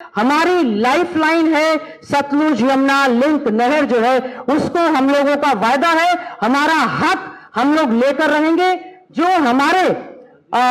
हमारी life line है Sutlej Yamuna link नहर जो है उसको हम लोगों का वायदा है हमारा हक हम लोग लेकर रहेंगे जो हमारे आ,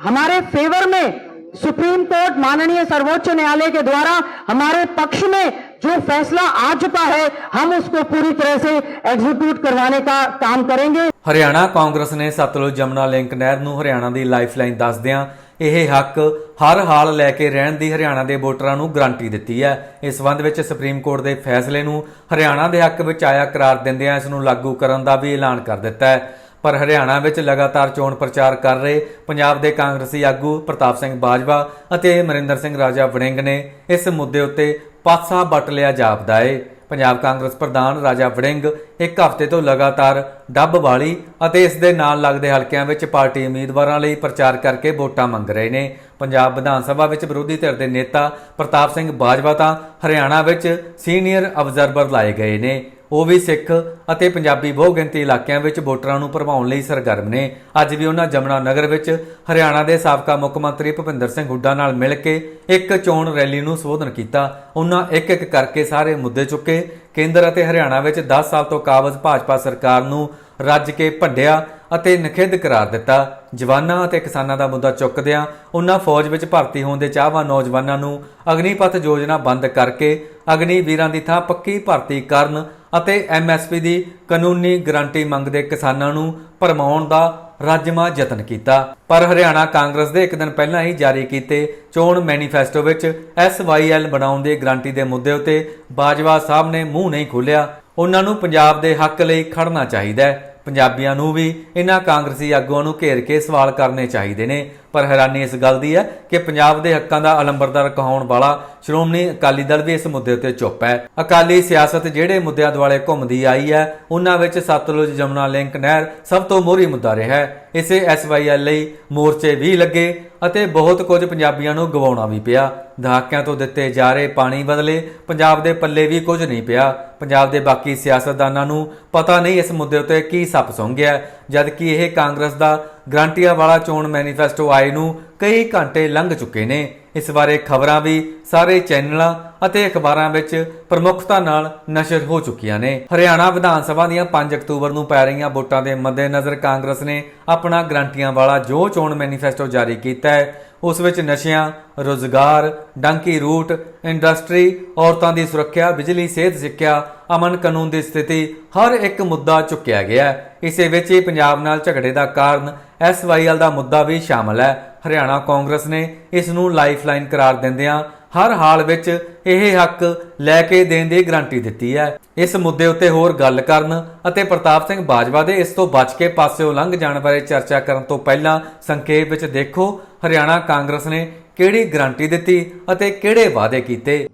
हमारे फेवर में सुप्रीम कोर्ट माननीय सर्वोच्च न्यायालय के द्वारा हमारे पक्ष में जो फैसला आ चुका है हम उसको पूरी तरह से एग्जीक्यूट करवाने का काम करेंगे ਹਰਿਆਣਾ ਕਾਂਗਰਸ ਨੇ ਸਤਲੁਜ ਜਮਨਾ ਲਿੰਕ ਨਹਿਰ ਨੂੰ ਹਰਿਆਣਾ ਦੀ ਲਾਈਫਲਾਈਨ ਦੱਸਦਿਆਂ ਇਹ ਹੱਕ ਹਰ ਹਾਲ ਲੈ ਕੇ ਰਹਿਣ ਦੀ ਹਰਿਆਣਾ ਦੇ ਵੋਟਰਾਂ ਨੂੰ ਗਰੰਟੀ ਦਿੱਤੀ ਹੈ। ਇਸ ਸੰਬੰਧ ਵਿੱਚ ਸੁਪਰੀਮ ਕੋਰਟ ਦੇ ਫੈਸਲੇ ਨੂੰ ਹਰਿਆਣਾ ਦੇ ਹੱਕ ਵਿੱਚ ਆਇਆ ਕਰਾਰ ਦਿੰਦਿਆਂ ਇਸ ਨੂੰ ਲਾਗੂ ਕਰਨ ਦਾ ਵੀ ਐਲਾਨ ਕਰ ਦਿੱਤਾ ਹੈ। ਪਰ ਹਰਿਆਣਾ ਵਿੱਚ ਲਗਾਤਾਰ ਚੋਣ ਪ੍ਰਚਾਰ ਕਰ ਰਹੇ ਪੰਜਾਬ ਦੇ ਕਾਂਗਰਸੀ ਆਗੂ ਪ੍ਰਤਾਪ ਸਿੰਘ ਬਾਜਵਾ ਅਤੇ ਅਮਰਿੰਦਰ ਸਿੰਘ ਰਾਜਾ ਵੜਿੰਗ ਨੇ ਇਸ ਮੁੱਦੇ ਉੱਤੇ ਪਾਸਾ ਵੱਟ ਲਿਆ ਜਾਪਦਾ ਏ। ਪੰਜਾਬ ਕਾਂਗਰਸ ਪ੍ਰਧਾਨ ਰਾਜਾ ਵੜਿੰਗ ਇੱਕ ਹਫ਼ਤੇ ਤੋਂ ਲਗਾਤਾਰ ਡੱਬ ਵਾਲੀ ਅਤੇ ਇਸ ਦੇ ਨਾਲ ਲੱਗਦੇ ਹਲਕਿਆਂ ਵਿੱਚ ਪਾਰਟੀ ਉਮੀਦਵਾਰਾਂ ਲਈ ਪ੍ਰਚਾਰ ਕਰਕੇ ਵੋਟਾਂ ਮੰਗ ਰਹੇ ਨੇ। ਪੰਜਾਬ ਵਿਧਾਨ ਸਭਾ ਵਿੱਚ ਵਿਰੋਧੀ ਧਿਰ ਦੇ ਨੇਤਾ ਪ੍ਰਤਾਪ ਸਿੰਘ ਬਾਜਵਾ ਤਾਂ ਹਰਿਆਣਾ ਵਿੱਚ ਸੀਨੀਅਰ ਅਬਜ਼ਰਵਰ ਲਾਏ ਗਏ ਨੇ। ਉਹ ਵੀ ਸਿੱਖ ਅਤੇ ਪੰਜਾਬੀ ਬਹੁਗਿਣਤੀ ਇਲਾਕਿਆਂ ਵਿੱਚ ਵੋਟਰਾਂ ਨੂੰ ਭਰਮਾਉਣ ਲਈ ਸਰਗਰਮ ਨੇ। ਅੱਜ ਵੀ ਉਹਨਾਂ ਜਮਨਾ ਨਗਰ ਵਿੱਚ ਹਰਿਆਣਾ ਦੇ ਸਾਬਕਾ ਮੁੱਖ ਮੰਤਰੀ ਭੁਪਿੰਦਰ ਸਿੰਘ ਹੁੱਡਾ ਨਾਲ ਮਿਲ ਕੇ ਇੱਕ ਚੋਣ ਰੈਲੀ ਨੂੰ ਸੰਬੋਧਨ ਕੀਤਾ। ਉਹਨਾਂ ਇੱਕ ਇੱਕ ਕਰਕੇ ਸਾਰੇ ਮੁੱਦੇ ਚੁੱਕੇ। ਕੇਂਦਰ ਅਤੇ ਹਰਿਆਣਾ ਵਿੱਚ 10 ਸਾਲ ਤੋਂ ਕਾਬਜ਼ ਭਾਜਪਾ ਸਰਕਾਰ ਨੂੰ ਰੱਜ ਕੇ ਭੰਡਿਆ ਅਤੇ ਨਖਿੱਧ ਕਰਾਰ ਦਿੱਤਾ। ਜਵਾਨਾਂ ਅਤੇ ਕਿਸਾਨਾਂ ਦਾ ਮੁੱਦਾ ਚੁੱਕਦਿਆਂ ਉਹਨਾਂ ਫੌਜ ਵਿੱਚ ਭਰਤੀ ਹੋਣ ਦੇ ਚਾਹਵਾਨ ਨੌਜਵਾਨਾਂ ਨੂੰ ਅਗਨੀਪਥ ਯੋਜਨਾ ਬੰਦ ਕਰਕੇ ਅਗਨੀ ਵੀਰਾਂ ਦੀ ਥਾਂ ਪੱਕੀ ਭਰਤੀ ਕਰਨ ਅਤੇ ਐਮਐਸਪੀ ਦੀ ਕਾਨੂੰਨੀ ਗਾਰੰਟੀ ਮੰਗਦੇ ਕਿਸਾਨਾਂ ਨੂੰ ਭਰਮਾਉਣ ਦਾ ਰਾਜਮਾ ਯਤਨ ਕੀਤਾ। ਪਰ ਹਰਿਆਣਾ ਕਾਂਗਰਸ ਦੇ ਇੱਕ ਦਿਨ ਪਹਿਲਾਂ ਹੀ ਜਾਰੀ ਕੀਤੇ ਚੋਣ ਮੈਨੀਫੈਸਟੋ ਵਿੱਚ ਐਸਵਾਈਐਲ ਬਣਾਉਣ ਦੀ ਗਰੰਟੀ ਦੇ ਮੁੱਦੇ ਉੱਤੇ ਬਾਜਵਾ ਸਾਹਿਬ ਨੇ ਮੂੰਹ ਨਹੀਂ ਖੋਲ੍ਹਿਆ। ਉਹਨਾਂ ਨੂੰ ਪੰਜਾਬ ਦੇ ਹੱਕ ਲਈ ਖੜਨਾ ਚਾਹੀਦਾ ਹੈ। ਪੰਜਾਬੀਆਂ ਨੂੰ ਵੀ ਇਹਨਾਂ ਕਾਂਗਰਸੀ ਆਗੂਆਂ ਨੂੰ ਘੇਰ ਕੇ ਸਵਾਲ ਕਰਨੇ ਚਾਹੀਦੇ ਨੇ। ਪਰ ਹੈਰਾਨੀ ਇਸ ਗੱਲ ਦੀ ਹੈ ਕਿ ਪੰਜਾਬ ਦੇ ਹੱਕਾਂ ਦਾ ਅਲੰਬਰਦਾਰ ਕਹਾਉਣ ਵਾਲਾ ਸ਼੍ਰੋਮਣੀ ਅਕਾਲੀ ਦਲ ਵੀ ਇਸ ਮੁੱਦੇ ਉੱਤੇ ਚੁੱਪ ਹੈ। ਅਕਾਲੀ ਸਿਆਸਤ ਜਿਹੜੇ ਮੁੱਦਿਆਂ ਦੁਆਲੇ ਘੁੰਮਦੀ ਆਈ ਹੈ, ਉਹਨਾਂ ਵਿੱਚ ਸਤਲੁਜ ਜਮਨਾ ਲਿੰਕ ਨਹਿਰ ਸਭ ਤੋਂ ਮੋਹਰੀ ਮੁੱਦਾ ਰਿਹਾ ਹੈ। ਇਸੇ ਐਸਵਾਈਐਲ ਲਈ ਮੋਰਚੇ ਵੀ ਲੱਗੇ ਅਤੇ ਬਹੁਤ ਕੁਝ ਪੰਜਾਬੀਆਂ ਨੂੰ ਗਵਾਉਣਾ ਵੀ ਪਿਆ। ਦਹਾਕਿਆਂ ਤੋਂ ਦਿੱਤੇ ਜਾ ਰਹੇ ਪਾਣੀ ਬਦਲੇ ਪੰਜਾਬ ਦੇ ਪੱਲੇ ਵੀ ਕੁਝ ਨਹੀਂ ਪਿਆ। ਪੰਜਾਬ ਦੇ ਬਾਕੀ ਸਿਆਸਤਦਾਨਾਂ ਨੂੰ ਪਤਾ ਨਹੀਂ ਇਸ ਮੁੱਦੇ ਉੱਤੇ ਕੀ ਸੱਪ ਸੁੰਘਿਆ ਜਦ ਕਿ ਇਹ ਕਾਂਗਰਸ ਦਾ ਗਰੰਟੀਆਂ ਵਾਲਾ ਚੋਣ ਮੈਨੀਫੈਸਟੋ ਆਏ ਨੂੰ ਕਈ ਘੰਟੇ ਲੰਘ ਚੁੱਕੇ ਨੇ। ਇਸ ਬਾਰੇ ਖਬਰਾਂ ਵੀ ਸਾਰੇ ਚੈਨਲਾਂ ਅਤੇ ਅਖਬਾਰਾਂ ਵਿੱਚ ਪ੍ਰਮੁੱਖਤਾ ਨਾਲ ਨਸ਼ਰ ਹੋ ਚੁੱਕੀਆਂ ਨੇ। ਹਰਿਆਣਾ ਵਿਧਾਨ ਸਭਾ ਦੀਆਂ 5 ਅਕਤੂਬਰ ਨੂੰ ਪੈ ਰਹੀਆਂ ਵੋਟਾਂ ਦੇ ਮੱਦੇਨਜ਼ਰ ਕਾਂਗਰਸ ਨੇ ਆਪਣਾ ਗਰੰਟੀਆਂ ਵਾਲਾ ਜੋ ਚੋਣ ਮੈਨੀਫੈਸਟੋ ਜਾਰੀ ਕੀਤਾ ਹੈ, ਉਸ ਵਿੱਚ ਨਸ਼ਿਆਂ, ਰੋਜ਼ਗਾਰ, ਡੰਕੀ ਰੂਟ, ਇੰਡਸਟਰੀ, ਔਰਤਾਂ ਦੀ ਸੁਰੱਖਿਆ, ਬਿਜਲੀ, ਸਿਹਤ, ਸਿੱਖਿਆ ਅਮਨ ਕਾਨੂੰਨ ਦੀ ਸਥਿਤੀ ਹਰ ਇੱਕ ਮੁੱਦਾ ਚੁੱਕਿਆ ਗਿਆ ਹੈ ਇਸੇ ਵਿੱਚ ਹੀ ਪੰਜਾਬ ਨਾਲ ਝਗੜੇ ਦਾ ਕਾਰਨ ਐਸਵਾਈਐਲ ਦਾ ਮੁੱਦਾ ਵੀ ਸ਼ਾਮਲ ਹੈ ਹਰਿਆਣਾ ਕਾਂਗਰਸ ਨੇ ਇਸ ਨੂੰ ਲਾਈਫਲਾਈਨ ਕਰਾਰ ਦਿੰਦਿਆਂ ਹਰ ਹਾਲ ਵਿੱਚ ਇਹ ਹੱਕ ਲੈ ਕੇ ਦੇਣ ਦੀ ਗਾਰੰਟੀ ਦਿੱਤੀ ਹੈ ਇਸ ਮੁੱਦੇ ਉੱਤੇ ਹੋਰ ਗੱਲ ਕਰਨ ਅਤੇ ਪ੍ਰਤਾਪ ਸਿੰਘ ਬਾਜਵਾ ਦੇ ਇਸ ਤੋਂ ਬਚ ਕੇ ਪਾਸਿਓਂ ਲੰਘ ਜਾਣ ਬਾਰੇ ਚਰਚਾ ਕਰਨ ਤੋਂ ਪਹਿਲਾਂ ਸੰਖੇਪ ਵਿੱਚ ਦੇਖੋ ਹਰਿਆਣਾ ਕਾਂਗਰਸ ਨੇ ਕਿਹੜੀ ਗਾਰੰਟੀ ਦਿੱਤੀ ਅਤੇ ਕਿਹੜੇ ਵਾਅਦੇ ਕੀਤੇ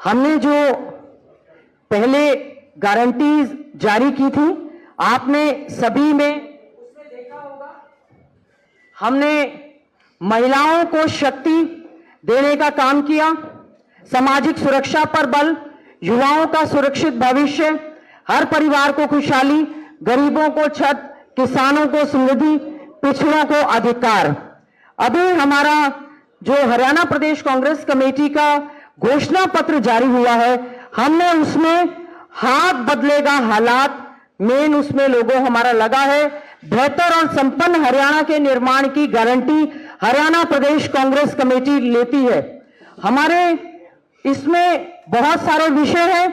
हमने जो पहले गारंटीज जारी की थी। आपने सभी में हमने महिलाओं को शक्ति देने का काम किया, सामाजिक सुरक्षा पर बल, युवाओं का सुरक्षित भविष्य, हर परिवार को खुशहाली, गरीबों को छत, किसानों को समृद्धि, पिछड़ों को अधिकार। अभी हमारा जो हरियाणा प्रदेश कांग्रेस कमेटी का घोषणा पत्र जारी हुआ है हमने उसमें हाथ बदलेगा हालात मेन उसमें लोगों हमारा लगा है। बेहतर और संपन्न हरियाणा के निर्माण की गारंटी हरियाणा प्रदेश कांग्रेस कमेटी लेती है। हमारे इसमें बहुत सारे विषय हैं,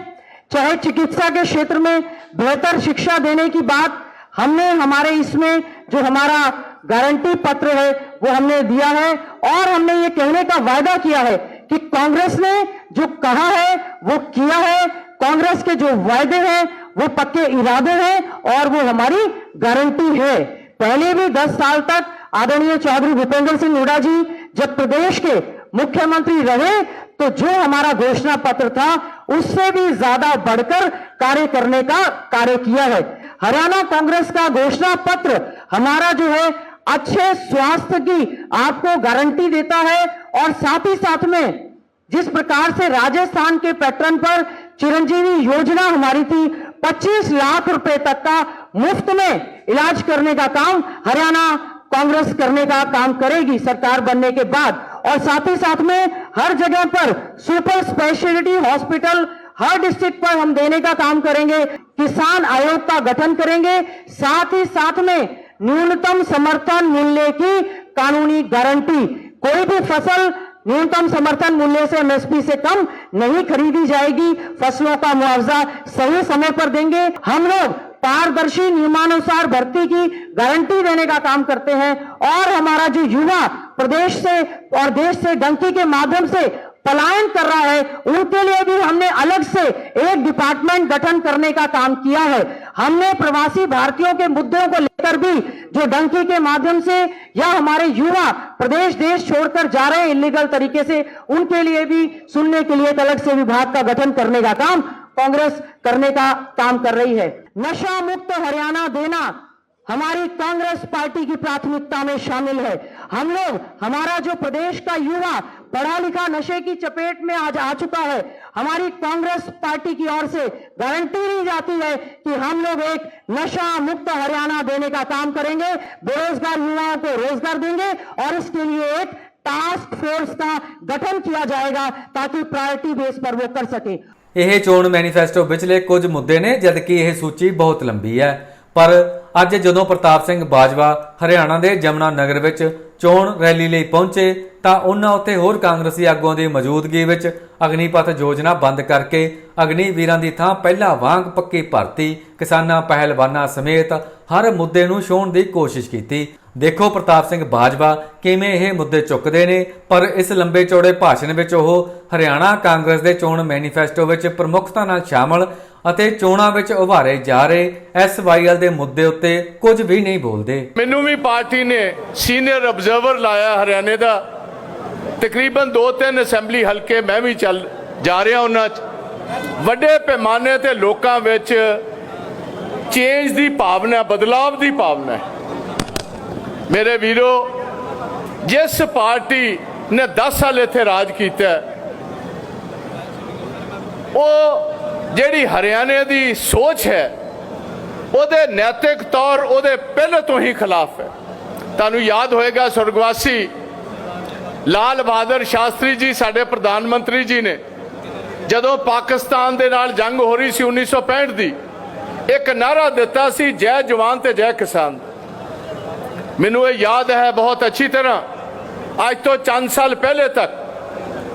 चाहे चिकित्सा के क्षेत्र में बेहतर शिक्षा देने की बात हमने हमारे इसमें जो हमारा गारंटी पत्र है, वो हमने दिया है। और हमने ये कहने का वायदा किया है कि कांग्रेस ने जो कहा है वो किया है, कांग्रेस के जो वायदे हैं, वो पक्के इरादे हैं और वो हमारी गारंटी है। पहले भी 10 साल तक आदरणीय चौधरी भूपेंद्र सिंह हुडा जी जब प्रदेश के मुख्यमंत्री रहे तो जो हमारा घोषणा पत्र था, उससे भी ज़्यादा बढ़कर कार्य करने का कार्य किया है। हरियाणा कांग्रेस का घोषणा पत्र हमारा जो है, अच्छे स्वास्थ्य की आपको गारंटी देता है और साथ ही साथ में जिस प्रकार से राजस्थान के पैटर्न पर चिरंजीवी योजना हमारी थी 25 लाख रुपए तक का मुफ़्त में इलाज करने का काम, हरियाणा कांग्रेस करने का काम करेगी सरकार बनने के बाद। और साथ ही साथ में हर जगह पर सुपर स्पेशलिटी हॉस्पिटल हर डिस्ट्रिक्ट पर हम देने का काम करेंगे, किसान आयोग का गठन करेंगे, साथ ही साथ में न्यूनतम समर्थन मूल्य की कानूनी गारंटी। कोई भी फ़सल न्यूनतम समर्थन मूल्य से एमएसपी से कम नहीं खरीदी जाएगी। फ़सलों का मुआवजा सही समय पर देंगे। हम लोग पारदर्शी नियमानुसार भर्ती की गारंटी देने का काम करते हैं और हमारा जो युवा प्रदेश से और देश से डंकी के माध्यम से पलायन कर रहा है, उनके लिए भी हमने अलग से एक डिपार्टमेंट गठन करने का काम किया है। हमने प्रवासी भारतीयों के मुद्दों को लेकर भी जो डंकी के माध्यम से या हमारे युवा प्रदेश, देश छोड़कर जा रहे हैं इलीगल तरीके से, उनके लिए भी, सुनने के लिए एक अलग से विभाग का गठन करने का काम कांग्रेस करने का काम कर रही है। नशा मुक्त हरियाणा देना हमारी कांग्रेस पार्टी की प्राथमिकता में शामिल है। हम लोग, हमारा जो प्रदेश का युवा पढ़ा लिखा नशे की चपेट में आज आ चुका है हमारी कांग्रेस पार्टी की ओर से गारंटी दी जाती है कि हम लोग एक नशा मुक्त हरियाणा देने का काम करेंगे बेरोजगार युवाओं को रोजगार देंगे और इसके लिए एक टास्क फोर्स का गठन किया जाएगा ताकि प्रायोरिटी बेस पर वो कर सके ਇਹ ਚੋਣ ਮੈਨੀਫੈਸਟੋ ਵਿਚਲੇ ਕੁਝ ਮੁੱਦੇ ਨੇ ਜਦਕਿ ਇਹ ਸੂਚੀ ਬਹੁਤ ਲੰਬੀ ਹੈ ਪਰ ਅੱਜ ਜਦੋਂ ਪ੍ਰਤਾਪ ਸਿੰਘ ਬਾਜਵਾ ਹਰਿਆਣਾ ਦੇ ਜਮਨਾ ਨਗਰ ਵਿੱਚ ਚੋਣ ਰੈਲੀ ਲਈ ਪਹੁੰਚੇ ਤਾਂ ਉਹਨਾਂ ਉੱਤੇ ਹੋਰ ਕਾਂਗਰਸੀ ਆਗੂਆਂ ਦੀ ਮੌਜੂਦਗੀ ਵਿੱਚ ਅਗਨੀਪਥ ਯੋਜਨਾ ਬੰਦ ਕਰਕੇ ਅਗਨੀਵੀਰਾਂ ਦੀ ਥਾਂ ਪਹਿਲਾਂ ਵਾਂਗ ਪੱਕੀ ਭਰਤੀ ਕਿਸਾਨਾਂ, ਪਹਿਲਵਾਨਾਂ ਸਮੇਤ ਹਰ ਮੁੱਦੇ ਨੂੰ ਛੋਣ ਦੀ ਕੋਸ਼ਿਸ਼ ਕੀਤੀ। ਦੇਖੋ ਪ੍ਰਤਾਪ ਸਿੰਘ ਬਾਜਵਾ ਕਿਵੇਂ ਇਹ ਮੁੱਦੇ ਚੁੱਕਦੇ ਨੇ, ਪਰ ਇਸ ਲੰਬੇ ਚੌੜੇ ਭਾਸ਼ਣ ਵਿੱਚ ਉਹ ਹਰਿਆਣਾ ਕਾਂਗਰਸ ਦੇ ਚੋਣ ਮੈਨੀਫੈਸਟੋ ਵਿੱਚ ਪ੍ਰਮੁੱਖਤਾ ਨਾਲ ਸ਼ਾਮਲ ਅਤੇ ਚੋਣਾਂ ਵਿੱਚ ਉਭਾਰੇ ਜਾ ਰਹੇ ਐਸਵਾਈਐਲ ਦੇ ਮੁੱਦੇ ਉੱਤੇ ਕੁਝ ਵੀ ਨਹੀਂ ਬੋਲਦੇ। ਮੈਨੂੰ ਵੀ ਪਾਰਟੀ ਨੇ ਸੀਨੀਅਰ ਆਬਜ਼ਰਵਰ ਲਾਇਆ ਹਰਿਆਣੇ ਦਾ। ਤਕਰੀਬਨ 2-3 ਅਸੈਂਬਲੀ ਹਲਕੇ ਮੈਂ ਵੀ ਚੱਲ ਜਾ ਰਿਹਾ ਉਹਨਾਂ 'ਚ। ਵੱਡੇ ਪੈਮਾਨੇ ਤੇ ਲੋਕਾਂ ਵਿੱਚ ਚੇਂਜ ਦੀ ਭਾਵਨਾ, ਬਦਲਾਵ ਦੀ ਭਾਵਨਾ ਮੇਰੇ ਵੀਰੋ, ਜਿਸ ਪਾਰਟੀ ਨੇ 10 ਸਾਲ ਇੱਥੇ ਰਾਜ ਕੀਤਾ ਉਹ ਜਿਹੜੀ ਹਰਿਆਣੇ ਦੀ ਸੋਚ ਹੈ, ਉਹਦੇ ਨੈਤਿਕ ਤੌਰ ਉਹਦੇ ਪਹਿਲੇ ਤੋਂ ਹੀ ਖਿਲਾਫ ਹੈ। ਤੁਹਾਨੂੰ ਯਾਦ ਹੋਏਗਾ ਸੁਰਗਵਾਸੀ ਲਾਲ ਬਹਾਦਰ ਸ਼ਾਸਤਰੀ ਜੀ ਸਾਡੇ ਪ੍ਰਧਾਨ ਮੰਤਰੀ ਜੀ ਨੇ, ਜਦੋਂ ਪਾਕਿਸਤਾਨ ਦੇ ਨਾਲ ਜੰਗ ਹੋ ਰਹੀ ਸੀ 1965 ਦੀ ਇੱਕ ਨਾਰਾ ਦਿੱਤਾ ਸੀ, ਜੈ ਜਵਾਨ ਤੇ ਜੈ ਕਿਸਾਨ। ਮੈਨੂੰ ਇਹ ਯਾਦ ਹੈ ਬਹੁਤ ਅੱਛੀ ਤਰ੍ਹਾਂ। ਅੱਜ ਤੋਂ ਚੰਦ ਸਾਲ ਪਹਿਲੇ ਤੱਕ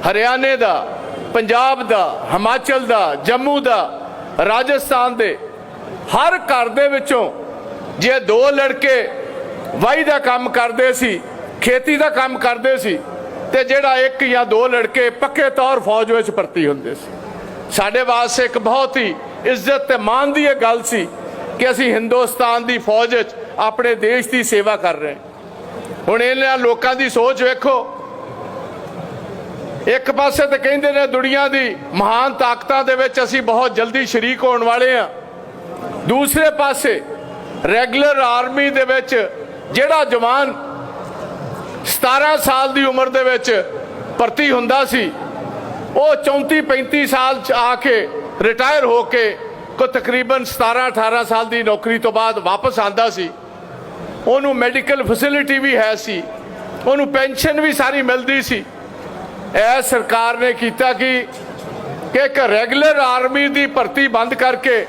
ਹਰਿਆਣੇ ਦਾ, ਪੰਜਾਬ ਦਾ, ਹਿਮਾਚਲ ਦਾ, ਜੰਮੂ ਦਾ, ਰਾਜਸਥਾਨ ਦੇ ਹਰ ਘਰ ਦੇ ਵਿੱਚੋਂ ਜੇ ਦੋ ਲੜਕੇ ਵਾਈ ਦਾ ਕੰਮ ਕਰਦੇ ਸੀ, ਖੇਤੀ ਦਾ ਕੰਮ ਕਰਦੇ ਸੀ, ਤੇ ਜਿਹੜਾ ਇੱਕ ਜਾਂ ਦੋ ਲੜਕੇ ਪੱਕੇ ਤੌਰ ਫੌਜ ਵਿੱਚ ਭਰਤੀ ਹੁੰਦੇ ਸੀ। ਸਾਡੇ ਵਾਸਤੇ ਇੱਕ ਬਹੁਤ ਹੀ ਇੱਜ਼ਤ ਤੇ ਮਾਣ ਦੀ ਇਹ ਗੱਲ ਸੀ ਕਿ ਅਸੀਂ ਹਿੰਦੁਸਤਾਨ ਦੀ ਫੌਜ ਵਿੱਚ ਆਪਣੇ ਦੇਸ਼ ਦੀ ਸੇਵਾ ਕਰ ਰਹੇ ਹੁਣ ਇਹਨਾਂ ਲੋਕਾਂ ਦੀ ਸੋਚ ਵੇਖੋ। ਇੱਕ ਪਾਸੇ ਤੇ ਕਹਿੰਦੇ ਨੇ ਦੁਨੀਆ ਦੀ ਮਹਾਨ ਤਾਕਤਾਂ ਦੇ ਵਿੱਚ ਅਸੀਂ ਬਹੁਤ ਜਲਦੀ ਸ਼ਰੀਕ ਹੋਣ ਵਾਲੇ ਹਾਂ। ਦੂਸਰੇ ਪਾਸੇ ਰੈਗੂਲਰ ਆਰਮੀ ਦੇ ਵਿੱਚ ਜਿਹੜਾ ਜਵਾਨ 17 ਸਾਲ ਦੀ ਉਮਰ ਦੇ ਵਿੱਚ ਭਰਤੀ ਹੁੰਦਾ ਸੀ ਉਹ 34 35 ਸਾਲ ਚ ਆ ਕੇ ਰਿਟਾਇਰ ਹੋ ਕੇ ਕੋ ਤਕਰੀਬਨ 17 18 ਸਾਲ ਦੀ ਨੌਕਰੀ ਤੋਂ ਬਾਅਦ ਵਾਪਸ ਆਂਦਾ ਸੀ। ਉਹਨੂੰ ਮੈਡੀਕਲ ਫੈਸਿਲਿਟੀ ਵੀ ਹੈ ਸੀ। ਉਹਨੂੰ ਪੈਨਸ਼ਨ ਵੀ ਸਾਰੀ ਮਿਲਦੀ ਸੀ। ਇਹ ਸਰਕਾਰ ਨੇ ਕੀਤਾ ਕਿ ਕਿ ਇੱਕ ਰੈਗੂਲਰ ਆਰਮੀ ਦੀ ਭਰਤੀ ਬੰਦ ਕਰਕੇ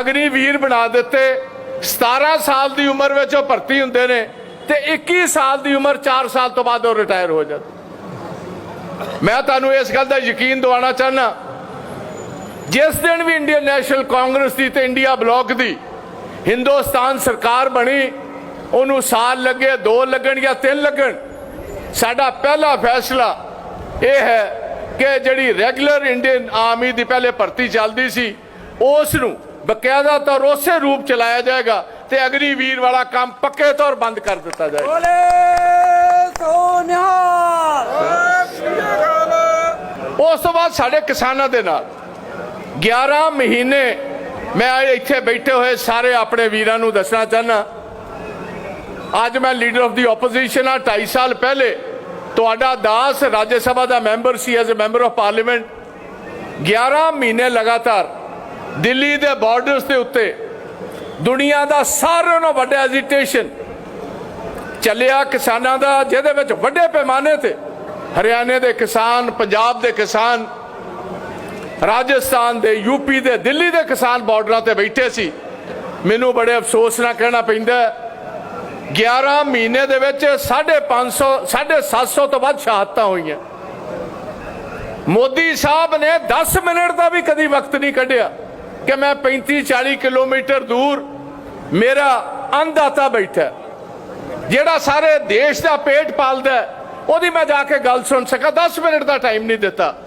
ਅਗਨੀਵੀਰ ਬਣਾ ਦਿੱਤੇ। 17 ਸਾਲ ਦੀ ਉਮਰ ਵਿੱਚ ਉਹ ਭਰਤੀ ਹੁੰਦੇ ਨੇ ਤੇ 21 ਸਾਲ ਦੀ ਉਮਰ 4 ਸਾਲ ਤੋਂ ਬਾਅਦ ਉਹ ਰਿਟਾਇਰ ਹੋ ਜਾਂਦੇ। ਮੈਂ ਤੁਹਾਨੂੰ ਇਸ ਗੱਲ ਦਾ ਯਕੀਨ ਦਿਵਾਉਣਾ ਚਾਹਨਾ ਜਿਸ ਦਿਨ ਵੀ ਇੰਡੀਅਨ ਨੈਸ਼ਨਲ ਕਾਂਗਰਸ ਦੀ ਤੇ ਇੰਡੀਆ ਬਲਾਕ ਦੀ ਹਿੰਦੁਸਤਾਨ ਸਰਕਾਰ ਬਣੀ, ਉਹਨੂੰ ਸਾਲ ਲੱਗੇ, ਦੋ ਲੱਗਣ ਜਾਂ ਤਿੰਨ ਲੱਗਣ, ਸਾਡਾ ਪਹਿਲਾ ਫੈਸਲਾ ਇਹ ਹੈ ਕਿ ਜਿਹੜੀ ਰੈਗੂਲਰ ਇੰਡੀਅਨ ਆਰਮੀ ਦੀ ਪਹਿਲੇ ਭਰਤੀ ਚੱਲਦੀ ਸੀ, ਉਸ ਨੂੰ ਬਕਾਇਦਾ ਤੌਰ ਉਸੇ ਰੂਪ ਚਲਾਇਆ ਜਾਏਗਾ ਤੇ ਅਗਨੀਵੀਰ ਵਾਲਾ ਕੰਮ ਪੱਕੇ ਤੌਰ ਬੰਦ ਕਰ ਦਿੱਤਾ ਜਾਏਗਾ। ਉਸ ਤੋਂ ਬਾਅਦ ਸਾਡੇ ਕਿਸਾਨਾਂ ਦੇ ਨਾਲ 11 ਮਹੀਨੇ ਮੈਂ ਇੱਥੇ ਬੈਠੇ ਹੋਏ ਸਾਰੇ ਆਪਣੇ ਵੀਰਾਂ ਨੂੰ ਦੱਸਣਾ ਚਾਹਨਾ ਅੱਜ ਮੈਂ ਲੀਡਰ ਆਫ ਦੀ ਆਪੋਜੀਸ਼ਨ ਆ 2.5 ਸਾਲ ਪਹਿਲੇ। ਤੁਹਾਡਾ ਦਾਸ ਰਾਜ ਸਭਾ ਦਾ member C as a member of parliament 11 ਮਹੀਨੇ ਲਗਾਤਾਰ ਦਿੱਲੀ ਦੇ ਬਾਰਡਰਸ ਦੇ ਉੱਤੇ ਦੁਨੀਆ ਦਾ ਸਾਰਿਆਂ ਨਾਲੋਂ ਵੱਡਾ ਐਜੀਟੇਸ਼ਨ ਚੱਲਿਆ ਕਿਸਾਨਾਂ ਦਾ, ਜਿਹਦੇ ਵਿੱਚ ਵੱਡੇ ਪੈਮਾਨੇ ਤੇ ਹਰਿਆਣੇ ਦੇ ਕਿਸਾਨ ਪੰਜਾਬ ਦੇ ਕਿਸਾਨ ਰਾਜਸਥਾਨ ਦੇ ਯੂਪੀ ਦੇ ਦਿੱਲੀ ਦੇ ਕਿਸਾਨ ਬਾਰਡਰਾਂ ਤੇ ਬੈਠੇ ਸੀ। ਮੈਨੂੰ ਬੜੇ ਅਫਸੋਸ ਨਾਲ ਕਹਿਣਾ ਪੈਂਦਾ ਹੈ, 11 ਮਹੀਨੇ ਦੇ ਵਿੱਚ 550 750 ਤੋਂ ਵੱਧ ਸ਼ਹਾਦਤਾਂ ਹੋਈਆਂ। ਮੋਦੀ ਸਾਹਿਬ ਨੇ 10 ਮਿੰਟ ਦਾ ਵੀ ਕਦੀ ਵਕਤ ਨਹੀਂ ਕੱਢਿਆ ਕਿ ਮੈਂ 35 40 ਕਿਲੋਮੀਟਰ ਦੂਰ ਮੇਰਾ ਅੰਨਦਾਤਾ ਬੈਠਾ ਜਿਹੜਾ ਸਾਰੇ ਦੇਸ਼ ਦਾ ਪੇਟ ਪਾਲਦਾ ਹੈ, ਉਹਦੀ ਮੈਂ ਜਾ ਕੇ ਗੱਲ ਸੁਣ ਸਕਾਂ। 10 ਮਿੰਟ ਦਾ ਟਾਈਮ ਨਹੀਂ ਦਿੱਤਾ।